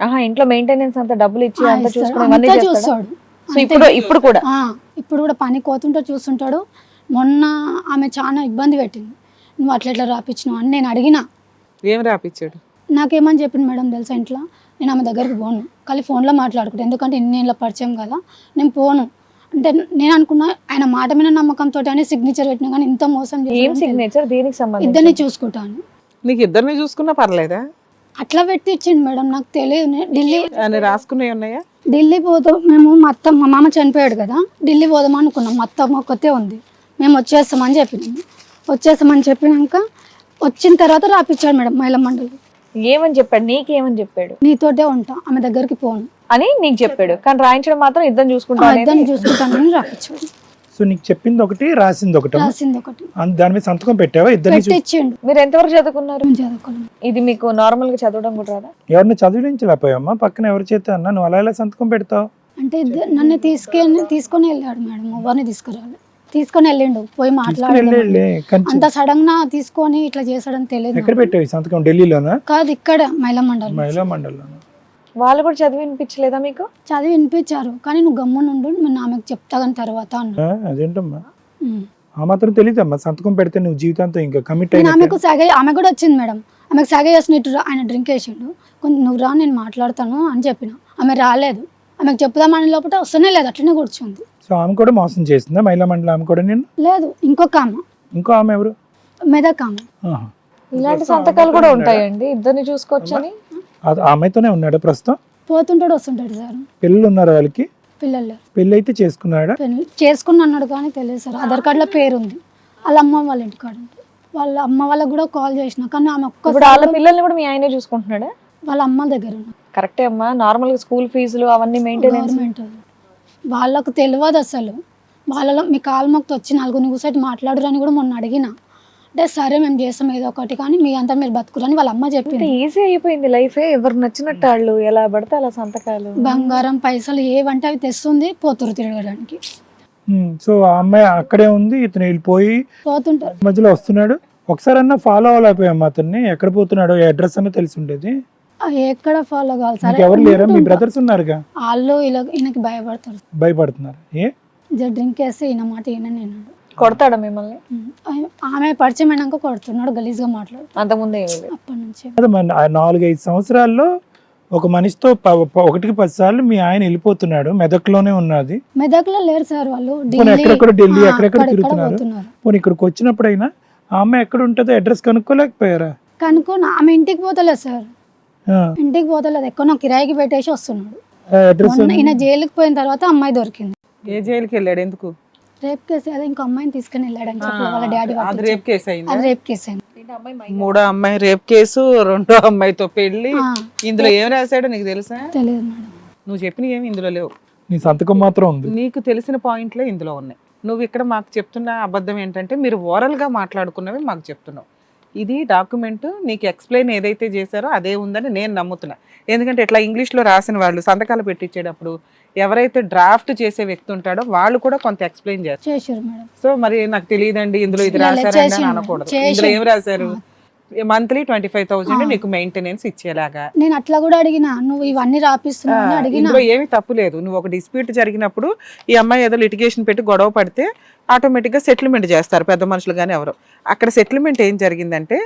ఆహా ఇంట్లో మెయింటెనెన్స్ అంతా డబ్బులు ఇచ్చి అంతా చేస్తాడా? సో ఇప్పుడు ఇప్పుడు కూడా? ఆ, ఇప్పుడు కూడా పని కోతుంటే చూస్తుంటాడు. మొన్న ఆమె చాలా ఇబ్బంది పెట్టింది. నువ్వు అట్లా ఎట్లా రాపించినావు అని నేను అడిగిన. ఏం రాపిచ్చాడు? నాకేమని చెప్పింది మేడం తెలుసా ఇంట్లో? నేను ఆమె దగ్గరికి పోను. కానీ ఫోన్లో మాట్లాడుకుంటా. ఎందుకంటే ఇన్ని ఏళ్ళ పరిచయం కదా. నేను పోను. అంటే నేను అనుకున్నా ఆయన మాట మీద నమ్మకంతో అని సిగ్నేచర్ పెట్టినా కానీ ఇంత మోసం ఏం. సిగ్నేచర్ దేనికి సంబంధించి ఇద్దరిని చూసుకుంటాను. నీకు ఇద్దరిని చూసుకున్నా పర్లేదా? అట్లా పెట్టి ఇచ్చిండు మేడం నాకు తెలియదు. ఢిల్లీ అని రాసుకునేవి ఉన్నాయా? ఢిల్లీ పోతాం మేము మా అత్త మా మామ చనిపోయాడు కదా ఢిల్లీ పోదాం అనుకున్నాం. మా అత్త ఒక్కతే ఉంది. మేము వచ్చేస్తామని చెప్పినాము వచ్చేస్తామని చెప్పినాక వచ్చిన తర్వాత రాపిచ్చాడు మేడం మహిళా మండలి. ఏమని చెప్పాడు? నీకేమని చెప్పాడు? నీతోటే ఉంటా ఆమె దగ్గరికి పోను. అని నీకు చెప్పాడు. కానీ రాయించడం మాత్రం ఇద్దరు చూసుకుంటా అనేది ఇద్దరిని చూసుకుంటానని రాపిచ్చాడు. సో నీకు చెప్పింది ఒకటి రాసింది ఒకటి. రాసింది ఒకటి. దాని మీద సంతకం పెట్టావా? ఇద్దరిని చూ- పెట్టించిండు మీరు ఎంతవరకు చదువుకున్నారు? మేము ఇది మీకు నార్మల్గా చదవడం కూడా రాదా? ఎవరిని చదివించలేకపోయామ్మా పక్కన ఎవరి చేత అన్నా నువ్వు అలా ఎలా సంతకం పెడతావు? అంటే ఇద్దరు నన్ను తీసుకెళ్ళి తీసుకొని వెళ్ళాడు మేడం ఎవరిని తీసుకురాలి. తీసుకొని వెళ్ళిండు పోయి కంచి అంత సడన్గా తీసుకొని ఇట్లా చేసాడని తెలియదు ఎక్కడ పెట్టావు ఈ సంతకం? ఢిల్లీలోనా? కాదు ఇక్కడ మహిళా మండలి మహిళా మండలిలోనా వాళ్ళు కూడా చదివి వినిపించలేదా మీకు? చదివి వినిపించారు. కానీ నువ్వు గమ్మున ఉండు నేను ఆమెకు చెప్తా కానీ తర్వాత అదేంటమ్మా. ఆ మాత్రం తెలియదమ్మా సంతకం పెడితే నువ్వు జీవితాంతం ఇంకా కమిట్ అయినట్టే. ఆమెకు సగ ఆమె కూడా వచ్చింది మేడం. ఆమెకు సగ చేసినట్టు రా- ఆయన డ్రింక్ వేసిండు. కొంచెం నువ్వు రా నేను మాట్లాడతాను అని చెప్పిన. ఆమె రాలేదు. ఆమెకు చెప్పుదామని లోపల వస్తూనే లేదు అట్లనే కూర్చుంది. సో ఆమె కూడా మోసం చేసిందా? మహిళా మండలి ఆమె కూడా నేను లేదు ఇంకొక ఆమె. ఇంకో ఆమె ఎవరు? మెదక్ ఆమె. ఇలాంటి సంతకాలు కూడా ఉంటాయండి. ఇద్దరిని చూసుకోవచ్చని. ఆమెతోనే ఉన్నాడు ప్రస్తుతం. పోతుంటాడు వస్తుంటాడు సార్. పిల్లలు ఉన్నారు వాళ్ళకి. పిల్లలు. పెళ్ళి అయితే చేసుకున్నాడా? పెళ్ళి చేసుకుని అన్నాడు కానీ తెలియదు సార్. ఆధార్ కార్డులో పేరు ఉంది వాళ్ళ అమ్మ వాళ్ళ ఇంటికాడ ఉంటుంది వాళ్ళ అమ్మ వాళ్ళకి కూడా కాల్ చేసిన కానీ ఆమె ఇప్పుడు ఒక్కసారి వాళ్ళ పిల్లల్ని కూడా మీ ఆయనే చూసుకుంటున్నాడా? వాళ్ళ అమ్మ దగ్గర కరెక్టే అమ్మా. నార్మల్గా స్కూల్ ఫీజులు అవన్నీ మెయింటెనెన్స్? వాళ్ళకు తెలియదు అసలు. వాళ్ళలో మీ కాలు మొక్కి వచ్చి నలుగురిని కూర్చొని మాట్లాడరు అని కూడా మొన్న అడిగిన. అంటే సరే మేము చేస్తాం ఏదో ఒకటి కానీ మీ అంతా మీరు బతుకురని వాళ్ళ అమ్మ చెప్పింది. ఈజీ అయిపోయింది లైఫ్. ఎవరు నచ్చినట్టు వాళ్ళు ఎలా పడితే అలా సంతకాలు. బంగారం పైసలు ఏవంటే అవి తెస్తుంది పోతురు తిరగడానికి. సో ఆ అమ్మాయి అక్కడే ఉంది ఇతను వెళ్ళిపోయి పోతుంటారు. మధ్యలో వస్తున్నాడు. ఒకసారి అన్న ఫాలో అవ్వలేకపోయాం అతన్ని. ఎక్కడ పోతున్నాడో అడ్రస్ అన్న తెలిసి ఉండేది. ఆ ఎక్కడ ఫాలో కావాలి? సరే ఎవరు లేరా? మీ. బ్రదర్స్ ఉన్నారుగా? వాళ్ళు ఇలా ఈయనకి భయపడతారు. భయపడుతున్నారు. ఏ? డ్రింక్ వేస్తే ఈయన మాట ఈయన నేను కొడతాడా మిమ్మల్ని? ఆమె పరిచయం అయినాక కొడుతున్నాడు గలీజ్గా మాట్లాడు. అంతకుముందు ఏమీ లేదు. అప్పటి నుంచి. కాదు మన ఆ నాలుగైదు సంవత్సరాల్లో ఒక మనిషితో ఒకటికి పది సార్లు మీ ఆయన వెళ్ళిపోతున్నాడు మెదక్లోనే ఉన్నది. మెదక్లో లేరు సార్ వాళ్ళు. ఎక్కడెక్కడ ఢిల్లీ ఎక్కడెక్కడ తిరుగుతున్నారు? పోనీ ఇక్కడికి వచ్చినప్పుడైనా ఆ అమ్మాయి ఎక్కడ ఉంటుందో అడ్రస్ కనుక్కోలేకపోయారా? కనుక్కొని ఆమె ఇంటికి పోతలేదు సార్. ఆ, ఇంటికి పోతలేదు. ఎక్కడో కిరాయికి పెట్టేసి వస్తున్నాడు. ఈయన జైలుకి పోయిన తర్వాత అమ్మాయి దొరికింది. ఏ జైలుకి వెళ్ళాడు? ఎందుకు? రేప్ కేసు అదే ఇంకో అమ్మాయిని తీసుకుని వెళ్ళాడని చెప్పి వాళ్ళ డాడీ అది రేప్ కేసు అయింది? అది రేప్ కేసు అయింది. మూడో అమ్మాయి రేప్ కేసు రెండో అమ్మాయితో పెళ్ళి ఆ, ఇందులో ఏం రాశాడో నీకు తెలుసా? తెలియదు మేడం. నువ్వు చెప్పిన ఏమి ఇందులో లేవు. నీ సంతకం మాత్రం ఉంది. నీకు తెలిసిన పాయింట్లే ఇందులో ఉన్నాయి. నువ్వు ఇక్కడ మాకు చెప్తున్న అబద్ధం ఏంటంటే మీరు ఓరల్గా మాట్లాడుకున్నవి మాకు చెప్తున్నావు. ఇది డాక్యుమెంట్ నీకు ఎక్స్ప్లెయిన్ ఏదైతే చేశారో అదే ఉందని నేను నమ్ముతున్నా. ఎందుకంటే ఇట్లా ఇంగ్లీష్లో రాసిన వాళ్ళు సంతకాలు పెట్టించేటప్పుడు ఎవరైతే డ్రాఫ్ట్ చేసే వ్యక్తి ఉంటాడో వాళ్ళు కూడా కొంత ఎక్స్ప్లెయిన్ చేస్తారు. సో మరి నాకు తెలియదండి ఇందులో ఇది ఇలా రాశారండి అని చేసిండు. అనకూడదు. ఇందులో ఏం రాశారు? మంత్లీ ట్వంటీ ఫైవ్ థౌసండ్ నీకు మెయింటెనెన్స్ ఇచ్చేలాగా. నేను అట్లా కూడా అడిగిన నువ్వు ఇవన్నీ రాపిస్తున్నావు అడిగిన. ఏమీ తప్పు లేదు. నువ్వు ఒక డిస్ప్యూట్ జరిగినప్పుడు ఈ అమ్మాయి ఏదో లిటిగేషన్ పెట్టి గొడవ పడితే ఆటోమేటిక్గా సెటిల్మెంట్ చేస్తారు పెద్ద మనుషులు కానీ ఎవరు. అక్కడ సెటిల్మెంట్ ఏం జరిగిందంటే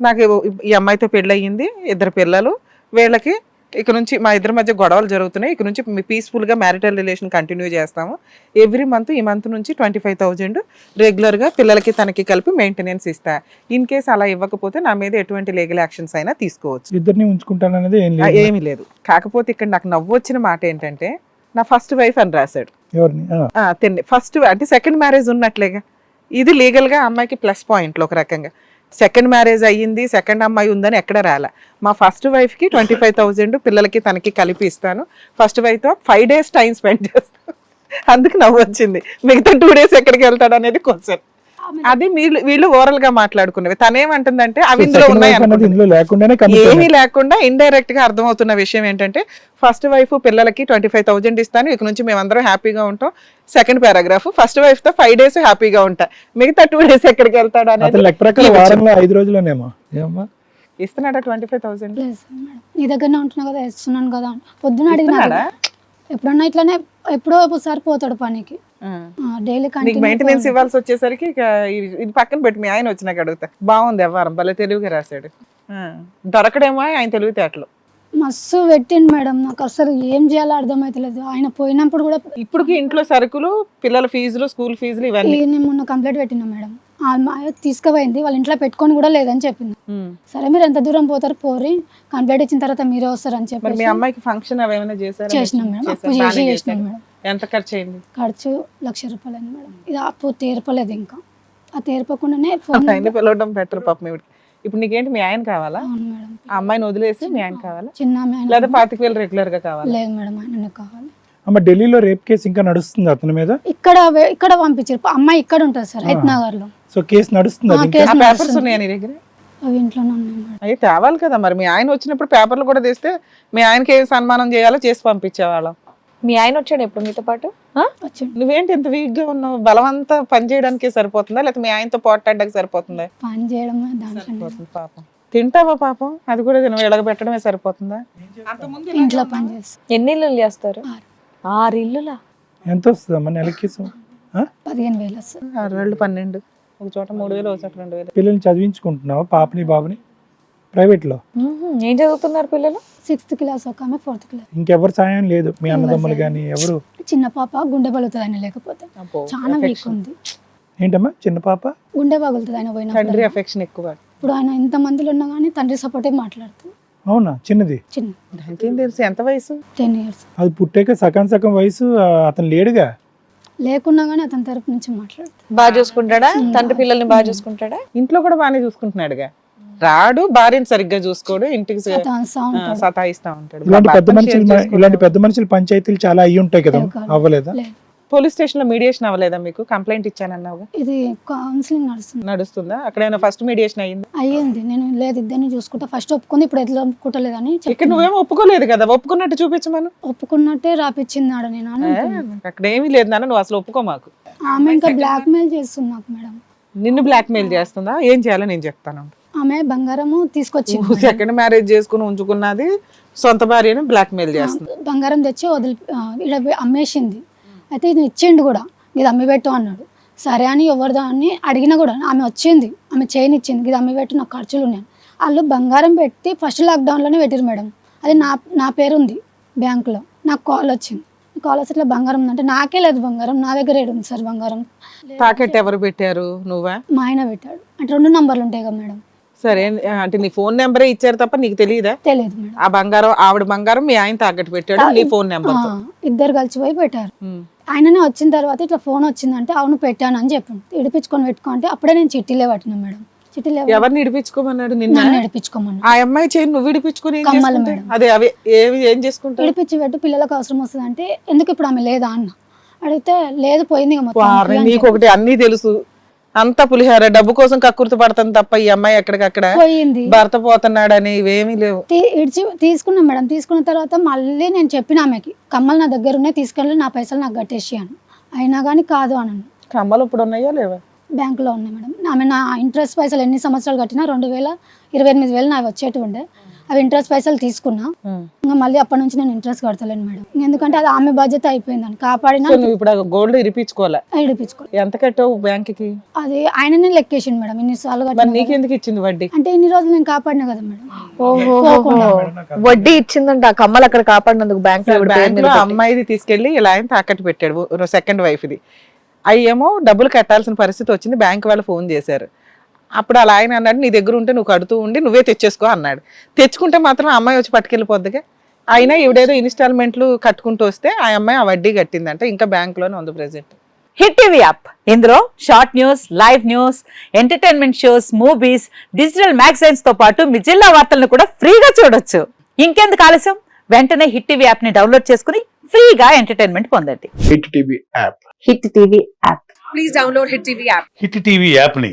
నాకు ఈ అమ్మాయితో పెళ్ళయింది ఇద్దరు పిల్లలు వీళ్ళకి ఇక నుంచి మా ఇద్దరి మధ్య గొడవలు జరుగుతున్నాయి. ఇక నుంచి పీస్ఫుల్గా మ్యారిటల్ రిలేషన్ కంటిన్యూ చేస్తాము. ఎవ్రీ మంత్ ఈ మంత్ నుంచి ట్వంటీ ఫైవ్ థౌజండ్ రెగ్యులర్గా పిల్లలకి తనకి కలిపి మెయింటెనెన్స్ ఇస్తా. ఇన్ కేస్ అలా ఇవ్వకపోతే నా మీద ఎటువంటి లీగల్ యాక్షన్స్ అయినా తీసుకోవచ్చు. ఇద్దరిని ఉంచుకుంటాననేది ఏమీ లేదు. కాకపోతే ఇక్కడ నాకు నవ్వు వచ్చిన మాట ఏంటంటే నా ఫస్ట్ వైఫ్ అని రాశాడు. ఆ, ఫస్ట్ అంటే సెకండ్ మ్యారేజ్ ఉన్నట్లేగా. ఇది లీగల్గా అమ్మాయికి ప్లస్ పాయింట్లు ఒక రకంగా. సెకండ్ మ్యారేజ్ అయ్యింది సెకండ్ అమ్మాయి ఉందని ఎక్కడ రాలే. మా ఫస్ట్ వైఫ్కి ట్వంటీ ఫైవ్ థౌజండ్ పిల్లలకి తనకి కలిపి ఇస్తాను. ఫస్ట్ వైఫ్తో ఫైవ్ డేస్ టైం స్పెండ్ చేస్తాను. అందుకు నవ్వు వచ్చింది మిగతా టూ డేస్ ఎక్కడికి వెళ్తాడు అనేది క్వశ్చన్ అది వీళ్ళు వీళ్ళు ఓరల్గా మాట్లాడుకున్నవి. తనేమంటుందంటే అవి ఇందులో ఉన్నాయి ఏమీ లేకుండా ఇండైరెక్ట్గా అర్థమవుతున్న విషయం ఏంటంటే ఫస్ట్ వైఫ్ పిల్లలకి ట్వంటీ ఫైవ్ థౌజండ్ ఇస్తాను ఇక నుంచి మేమందరం హ్యాపీగా ఉంటాం. సెకండ్ పారాగ్రాఫ్ ఫస్ట్ వైఫ్తో ఫైవ్ డేస్ హ్యాపీగా ఉంటా. మిగతా టూ డేస్ ఎక్కడికి వెళ్తాడు అనేది రోజులనేమో. ఏమమ్మా ఇస్తున్నాడా ట్వంటీ ఫైవ్ థౌసండ్ నీ దగ్గరనే ఉంటున్నా కదా ఇస్తున్నాను కదా. పొద్దున అడిగినా ఇస్తున్నాడా ఎప్పుడన్నా ఇట్లానే ఎప్పుడో ఒకసారి పోతాడు పనికి. డైలీ నీకు మెయింటెనెన్స్ ఇవ్వాల్సి వచ్చేసరికి ఇక ఇది- ఇది పక్కన పెట్టి మీ ఆయన వచ్చినాక అడుగుతా. బాగుంది వ్యవహారం భలే తెలివిగా రాశాడు. ఆ, దొరకడేమో ఆయన తెలివితేటలు. మస్తు పెట్టిండు మేడం నాకు అసలు ఏం చేయాలో అర్థమైతలేదు. ఆయన పోయినప్పుడు కూడా ఇప్పటికి ఇంట్లో సరుకులు పిల్లల ఫీజులు స్కూల్ ఫీజులు ఇవన్నీ. ఈ నేను మొన్న కంప్లైంట్ పెట్టినా మేడం. తీసుకుపోయింది. వాళ్ళ ఇంట్లో పెట్టుకొని కూడా లేదని చెప్పింది. సరే మీరు ఎంత దూరం పోతారు పోరి కంప్లైంట్ ఇచ్చిన తర్వాత మీరే వస్తారని మరి మీ చెప్పి అమ్మాయికి ఫంక్షన్ ఏమైనా చేశారా? చేసినాం మేడం. అప్పు చేసి చేసినాం. మేడం. ఎంత ఖర్చు అయింది? ఖర్చు లక్ష రూపాయలు అయింది మేడం. ఇది అప్పు తీర్పలేదు ఇంకా. ఆ తీర్పకుండానే ఫోన్ ఆయన పిలవడం బెటర్ పాపం ఇప్పుడు నీకేంటి మీ ఆయన కావాలా? ఆ అమ్మాయిని వదిలేసి మీ ఆయన కావాలా? చిన్న ఆయన- లేదా పాతిక వేలు రెగ్యులర్గా కావాలా? లేదు మేడం ఆయననే కావాలి. అమ్మ ఢిల్లీలో రేప్ కేసు ఇంకా నడుస్తుంది అతని మీద? ఇక్కడ ఇక్కడ పంపించారు. అమ్మాయి ఇక్కడ ఉంటుంది సార్ హైత్ నగర్లో సో కేసు నడుస్తుంది అవి ఇంట్లోనే ఉన్నాయి అవి తేవాలి కదా మరి. మీ ఆయన వచ్చినప్పుడు పేపర్లు కూడా తెస్తే మీ ఆయనకి ఏం సన్మానం చేయాలో చేసి పంపించేవాళ్ళం. మీ ఆయన వచ్చాడు ఎప్పుడు మీతో పాటు? నువ్వేంటి ఇంత వీక్గా ఉన్నావు? బలవంతా పని చేయడానికి సరిపోతుందా? లేకపోతే మీ ఆయనతో పోట్లాడడానికి సరిపోతుందా? పని సరిపోతుంది పాపం. తింటావా పాపం? అది కూడా తినవు ఎడగబెట్టడమే సరిపోతుందా? ఇంట్లో పని చేస్తాం. ఎన్ని ఇల్లులు చేస్తారు ఆరు. ఇల్లులా? ఎంత వస్తుంది అమ్మ నెలకి? పదిహేను వేలు వస్తుంది. ఆరు వేళ్ళు పన్నెండు. ఒక చోట మూడు వేలు ఒక చోట రెండు వేలు. పిల్లల్ని చదివించుకుంటున్నావా పాపని బాబుని? ప్రైవేట్లో. ఏం చదువుతున్నారు పిల్లలు? సిక్స్త్ క్లాస్ ఒక ఆమె ఫోర్త్ క్లాస్. ఇంకెవరు సాయం లేదు? మీ అన్నదమ్ములు కానీ ఎవరు? చిన్న పాప గుండె పగులుతుంది ఆయన లేకపోతే చాలా వీక్. ఉంది. ఏంటమ్మా చిన్న పాప? గుండె పగులుతుంది ఆయన తండ్రి పోయినప్పుడు అఫెక్షన్ ఎక్కువ ఇప్పుడు ఆయన ఇంత మందిలో ఉన్నా కానీ తండ్రి సపోర్టే మాట్లాడుతుంది. అవునా? చిన్నది? దానికి తెలుసు? ఎంత వయసు? Ten years. అది పుట్టాక సగం సగం వయసు అతను లేడుగా? లేకున్నా కానీ అతని తరపు నుంచి మాట్లాడుతుంది బాగా చూసుకుంటాడా? తండ్రి పిల్లల్ని బాగా చూసుకుంటాడా? ఇంట్లో కూడా బాగానే చూసుకుంటున్నాడుగా. రాడు భార్యను సరిగ్గా చూసుకోడు ఇంటికి సతాయిస్తా ఆ, ఉంటాడు. సతాయిస్తా ఉంటాడు. ఇలాంటి పెద్ద మనుషులు. ఇలాంటి పెద్ద మనుషుల పంచాయతీలు చాలా అయ్యి ఉంటాయి కదా. అవ్వలేదా? లేదు పోలీస్ స్టేషన్లో మీడియేషన్ అవ్వలేదా మీకు? కంప్లైంట్ ఇచ్చానన్నావు. ఇది కౌన్సిలింగ్ నడుస్తుంది. నడుస్తుందా? అక్కడైనా ఫస్ట్ మీడియేషన్ అయ్యింది? అయ్యింది. నేను లేదు ఇద్దరిని చూసుకుంటా. ఫస్ట్ ఒప్పుకుంది ఇప్పుడు ఎట్లా ఒప్పుకుంటలేదని ఇక్కడ చెప్పి నువ్వేం ఒప్పుకోలేదు కదా? ఒప్పుకున్నట్టు చూపించమను. ఒప్పుకున్నట్టే రాపిచ్చిందాడు నేను అని. అక్కడ ఏమీ లేదు నాన్న నువ్వు అసలు ఒప్పుకో మాకు. ఆమె ఇంకా బ్లాక్ మెయిల్ చేస్తుంది నాకు మేడం. నిన్ను బ్లాక్ మెయిల్ చేస్తుందా? ఏం చేయాలో నేను చెప్తాను. ఆమె బంగారము తీసుకొచ్చింది. నువ్వు సెకండ్ మ్యారేజ్ చేసుకుని ఉంచుకున్నది సొంత భార్యను బ్లాక్ మెయిల్ చేస్తుంది. బంగారం తెచ్చి వదిలి అమ్మేసింది. అయితే ఇది ఇచ్చిండు కూడా. ఇది అమ్మి పెట్టు అన్నాడు. సరే అని ఎవరిదా అని అడిగినా కూడా ఆమె వచ్చింది. ఆమె చైన్ ఇచ్చింది. ఇది అమ్మి పెట్టు నాకు ఖర్చులు ఉన్నాయి. వాళ్ళు బంగారం పెట్టి ఫస్ట్ లాక్డౌన్లోనే పెట్టారు మేడం. అది నా నా పేరు ఉంది బ్యాంకులో. నాకు కాల్ వచ్చింది. కాల్ వచ్చి ఇట్లా బంగారం ఉందంటే నాకే లేదు బంగారం. నా దగ్గర ఉంది సార్ బంగారం. తాకెట్ ఎవరు పెట్టారు? నువ్వా? మా ఆయన పెట్టాడు. అంటే రెండు నంబర్లు ఉంటాయి కదా మేడం. సరే అంటే నీ ఫోన్ నెంబరే ఇచ్చారు తప్ప నీకు తెలియదా? తెలియదు మేడం. ఆ బంగారం ఆవిడ బంగారం మీ ఆయన తాకట్టు పెట్టాడు నీ ఫోన్ నెంబర్ ఇద్దరు కలిసి పోయి పెట్టారు ఆయననే వచ్చిన తర్వాత ఇట్లా ఫోన్ వచ్చిందంటే అవును పెట్టాను అని చెప్పిండు ఇడిపించుకొని పెట్టుకో అంటే అప్పుడే నేను చిట్టీలే పట్టినా మేడం. ఎవరిని ఇడిపించుకోమన్నాడు నిన్న? నన్ను ఇడిపించుకోమన్నా ఆ అమ్మాయి చేయి నువ్వు ఇడిపించుకుని. అదే అవి ఏవి ఏం చేసుకుంటావు ఇడిపించి పెట్టు పిల్లలకు అవసరం వస్తుంది అంటే ఎందుకు ఇప్పుడు ఆమె లేదా? అన్న. అడిగితే లేదు పోయింది నీకు ఒకటి అన్ని తెలుసు. అంత పులిహార డబ్బు కోసం కక్కుర్తి పడుతుంది తప్ప ఈ అమ్మాయి ఎక్కడికక్కడ పోయింది. భర్త పోతున్నాడని ఇవేమీ లేవు. ఇడిచి తీసుకున్నాం మేడం. తీసుకున్న తర్వాత మళ్ళీ నేను చెప్పిన ఆమెకి కమ్మలు నా దగ్గర ఉన్నాయి తీసుకెళ్ళి నా పైసలు నాకు కట్టేసి అని. అయినా కానీ కాదు అన్నాను కమ్మలు ఇప్పుడు ఉన్నాయా లేవా? బ్యాంకులో ఉన్నాయి మేడం. ఆమె నా ఇంట్రెస్ట్ పైసలు ఎన్ని సంవత్సరాలు కట్టినా రెండు వేల ఇరవై ఎనిమిది వేలు నావి వచ్చేటి ఉండే. అవి ఇంట్రెస్ట్ పైసలు తీసుకున్నా. ఇంకా మళ్ళీ అప్పటి నుంచి నేను ఇంట్రెస్ట్ కడతలేను మేడం. ఎందుకంటే అది ఆమె బాధ్యత అయిపోయిందని కాపాడినా సో నువ్వు ఇప్పుడు గోల్డ్ ఇడిపించుకో ఎంత కట్టావు బ్యాంక్కి? అది ఆయననే లెక్కేసిండు మేడం ఇన్నిసార్లు మరి కట్టిన నీకెందుకు ఇచ్చింది వడ్డీ? అంటే ఇన్ని రోజులు నేను కాపాడినా కదా మేడం. ఓహో. వడ్డీ ఇచ్చిందంట ఆ కమ్మలు అక్కడ కాపాడినందుకు బ్యాంక్. అమ్మాయిది తీసుకెళ్ళి ఇలా ఆయన తాకట్టు పెట్టాడు సెకండ్ వైఫ్ ది. అయ్యేమో డబ్బులు కట్టాల్సిన పరిస్థితి వచ్చింది బ్యాంక్ వాళ్ళు ఫోన్ చేశారు. అప్పుడు అలా ఆయన అన్నాడు నీ దగ్గర ఉంటే నువ్వు కడుతూ ఉండి నువ్వే తెచ్చేసుకో అన్నాడు. తెచ్చుకుంటే మాత్రం అమ్మాయి వచ్చి పట్టుకెళ్ళిపోద్దిగా. అయినా ఈవిడేదో ఇన్స్టాల్మెంట్లు కట్టుకుంటూ వస్తే ఆ అమ్మాయి ఆ వడ్డీ కట్టిందంట ఇంకా బ్యాంక్లోనే ఉంది ప్రెసెంట్ హిట్ టీవీ యాప్. ఇందులో short news live news entertainment shows movies digital మ్యాగజైన్స్తో పాటు మీ జిల్లా వార్తలను కూడా ఫ్రీగా చూడొచ్చు. ఇంకెందుకు ఆలస్యం? వెంటనే హిట్ టీవీ యాప్ని డౌన్లోడ్ చేసుకుని ఫ్రీగా ఎంటర్టైన్మెంట్ పొందండి. Hit TV app. Hit TV app. Hit TV app. ని